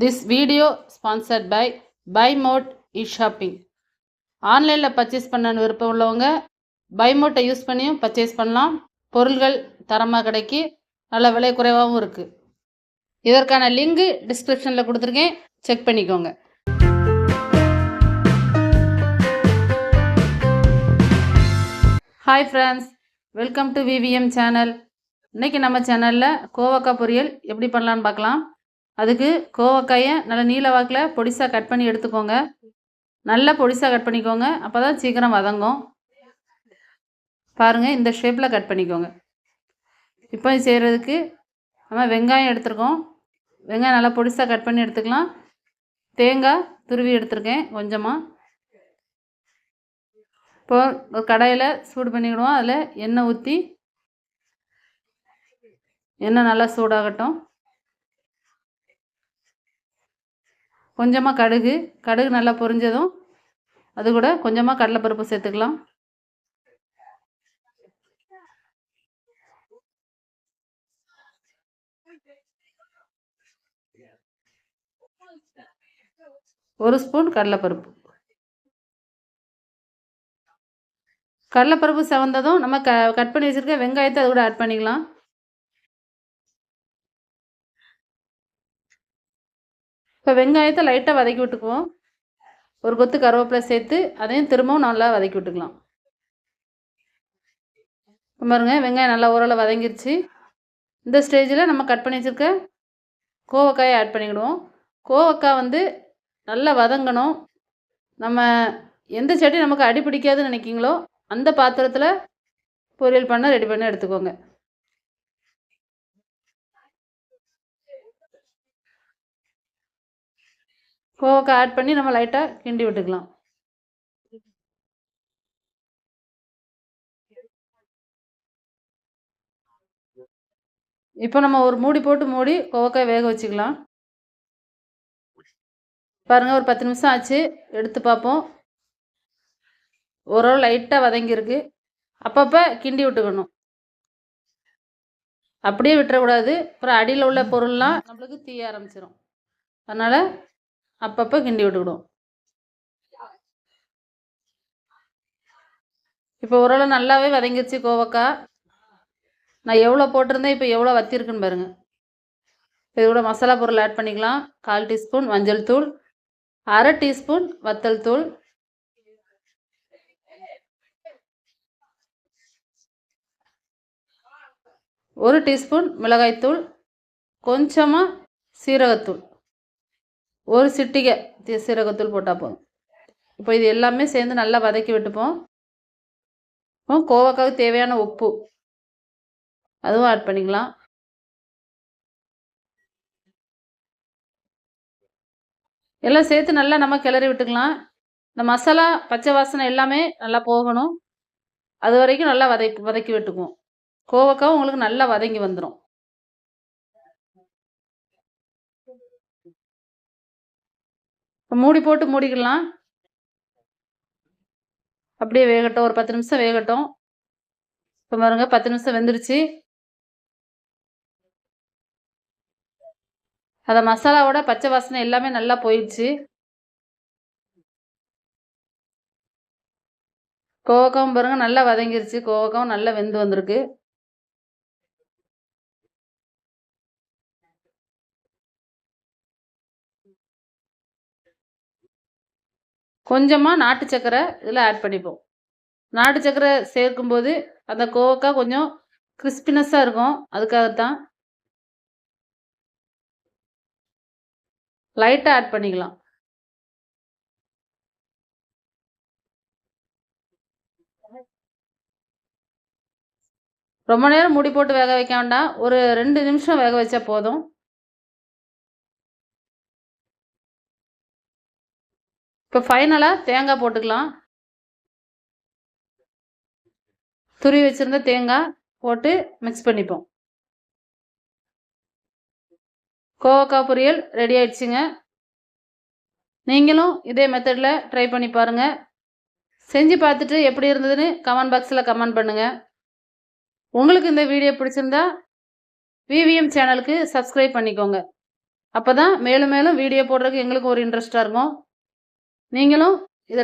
This video sponsored by by mode e shopping ஆன்லைனில் purchase பண்ண விருப்பம் உள்ளவங்க பைமோட்டை யூஸ் பண்ணியும் பர்ச்சேஸ் பண்ணலாம். பொருள்கள் தரமாக கிடைக்கி. நல்ல விலை குறைவாகவும் இருக்குது இதற்கான லிங்கு டிஸ்கிரிப்ஷனில் கொடுத்துருக்கேன். செக் பண்ணிக்கோங்க. Hi friends welcome to VVM channel இன்றைக்கி நம்ம சேனலில் கோவக்காய் பொரியல் எப்படி பண்ணலான்னு பார்க்கலாம். அதுக்கு கோவக்காயை நல்ல நீல வாக்கில் பொடிசாக கட் பண்ணி எடுத்துக்கோங்க. நல்லா பொடிசாக கட் பண்ணிக்கோங்க. அப்போ தான் சீக்கிரம் வதங்கும். பாருங்கள் இந்த ஷேப்பில் கட் பண்ணிக்கோங்க. இப்போ செய்கிறதுக்கு நம்ம வெங்காயம் எடுத்துருக்கோம். வெங்காயம் நல்லா பொடிசாக கட் பண்ணி எடுத்துக்கலாம். தேங்காய் துருவி எடுத்திருக்கேன் கொஞ்சமாக இப்போ ஒரு கடையில் சூடு பண்ணிக்கிடுவோம். அதில் எண்ணெய் ஊற்றி எண்ணெய் நல்லா சூடாகட்டும். கொஞ்சமாக கடுகு கடுகு நல்லா பொரிஞ்சதும் அது கூட கொஞ்சமாக கடலைப்பருப்பு சேர்த்துக்கலாம். ஒரு ஸ்பூன் கடலைப்பருப்பு. கடலைப்பருப்பு செவந்ததும் நம்ம க கட் பண்ணி வச்சுருக்க வெங்காயத்தை அது கூட ஆட் பண்ணிக்கலாம். இப்போ வெங்காயத்தை லைட்டாக வதக்கி விட்டுக்குவோம். ஒரு கொத்து கருவேப்பிலை சேர்த்து அதையும் திரும்பவும் நல்லா வதக்கி விட்டுக்கலாம். பாருங்க வெங்காயம் நல்லா ஓரளவு வதங்கிருச்சு. இந்த ஸ்டேஜில் நம்ம கட் பண்ணி வச்சுருக்க கோவக்காயை ஆட் பண்ணிக்கிடுவோம். கோவக்காய் வந்து நல்லா வதங்கணும். நம்ம எந்த செடி நமக்கு அடி பிடிக்காதுன்னு நினைக்கிங்களோ அந்த பாத்திரத்தில் பொரியல் பண்ண ரெடி பண்ணி எடுத்துக்கோங்க. கோவக்காய் ஆட் பண்ணி நம்ம லைட்டாக கிண்டி விட்டுக்கலாம். இப்போ நம்ம ஒரு மூடி போட்டு மூடி கோவக்காய் வேக வச்சுக்கலாம். பாருங்கள் ஒரு பத்து நிமிஷம் ஆச்சு. எடுத்து பார்ப்போம். ஓரளவு லைட்டாக வதங்கியிருக்கு. அப்பப்போ கிண்டி விட்டுக்கணும். அப்படியே விட்டுறக்கூடாது. அப்புறம் அடியில் உள்ள பொருள்லாம் நம்மளுக்கு தீய ஆரம்பிச்சிடும் அதனால் அப்பப்போ கிண்டி விட்டுக்கிடுவோம். இப்போ ஓரளவு நல்லாவே வதங்கிடுச்சு கோவக்காய். நான் எவ்வளோ போட்டிருந்தேன் இப்போ எவ்வளோ வத்திருக்குன்னு பாருங்கள் இது கூட மசாலா பொருள் ஆட் பண்ணிக்கலாம். கால் டீஸ்பூன் மஞ்சள் தூள் அரை டீஸ்பூன் வத்தல் தூள். ஒரு டீஸ்பூன் மிளகாய்த்தூள் கொஞ்சமாக சீரகத்தூள். ஒரு சிட்டிகை சீரகத்தூள் போட்டால் போதும். இப்போ இது எல்லாமே சேர்ந்து நல்லா வதக்கி விட்டுப்போம். கோவக்காவுக்கு தேவையான உப்பு. அதுவும் ஆட் பண்ணிக்கலாம். எல்லாம் சேர்த்து நல்லா நம்ம கிளறி விட்டுக்கலாம். இந்த மசாலா பச்சை வாசனை எல்லாமே நல்லா போகணும். அது வரைக்கும் நல்லா வதக்கி வதக்கி விட்டுக்குவோம். கோவக்காய் உங்களுக்கு நல்லா வதங்கி வந்துடும் மூடி போட்டு மூடிக்கலாம் அப்படியே வேகட்டும். ஒரு பத்து நிமிஷம் வேகட்டும். இப்போ பாருங்க பத்து நிமிஷம் வெந்துருச்சு. அதை மசாலாவோட பச்சை வாசனை எல்லாமே நல்லா போயிடுச்சு. கோவக்காவும் பாருங்க நல்லா வதங்கிருச்சு. கோவக்காவும் நல்லா வெந்து வந்திருக்கு. கொஞ்சமாக நாட்டு சக்கரை இதில் ஆட் பண்ணிப்போம். நாட்டு சக்கரை சேர்க்கும்போது அந்த கோவக்காய் கொஞ்சம் கிறிஸ்பினஸ்ஸாக இருக்கும். அதுக்காகத்தான் லைட்டாக ஆட் பண்ணிக்கலாம். ரொம்ப நேரம் மூடி போட்டு வேக வைக்க வேண்டாம். ஒரு ரெண்டு நிமிஷம் வேக வச்சா போதும். இப்போ ஃபைனலாக தேங்காய் போட்டுக்கலாம். துருவி வச்சுருந்த தேங்காய் போட்டு மிக்ஸ் பண்ணிப்போம். கோவக்காய் பொரியல் ரெடி ஆயிடுச்சுங்க. நீங்களும் இதே மெத்தடில் ட்ரை பண்ணி பாருங்கள் செஞ்சு பார்த்துட்டு எப்படி இருந்ததுன்னு கமெண்ட் பாக்ஸில் கமெண்ட் பண்ணுங்கள் உங்களுக்கு இந்த வீடியோ பிடிச்சிருந்தா விவிஎம் சேனலுக்கு சப்ஸ்கிரைப் பண்ணிக்கோங்க. அப்போ தான் மேலும் மேலும் வீடியோ போடுறதுக்கு எங்களுக்கும் ஒரு இன்ட்ரெஸ்ட்டாக இருக்கும். நீங்களும் இதை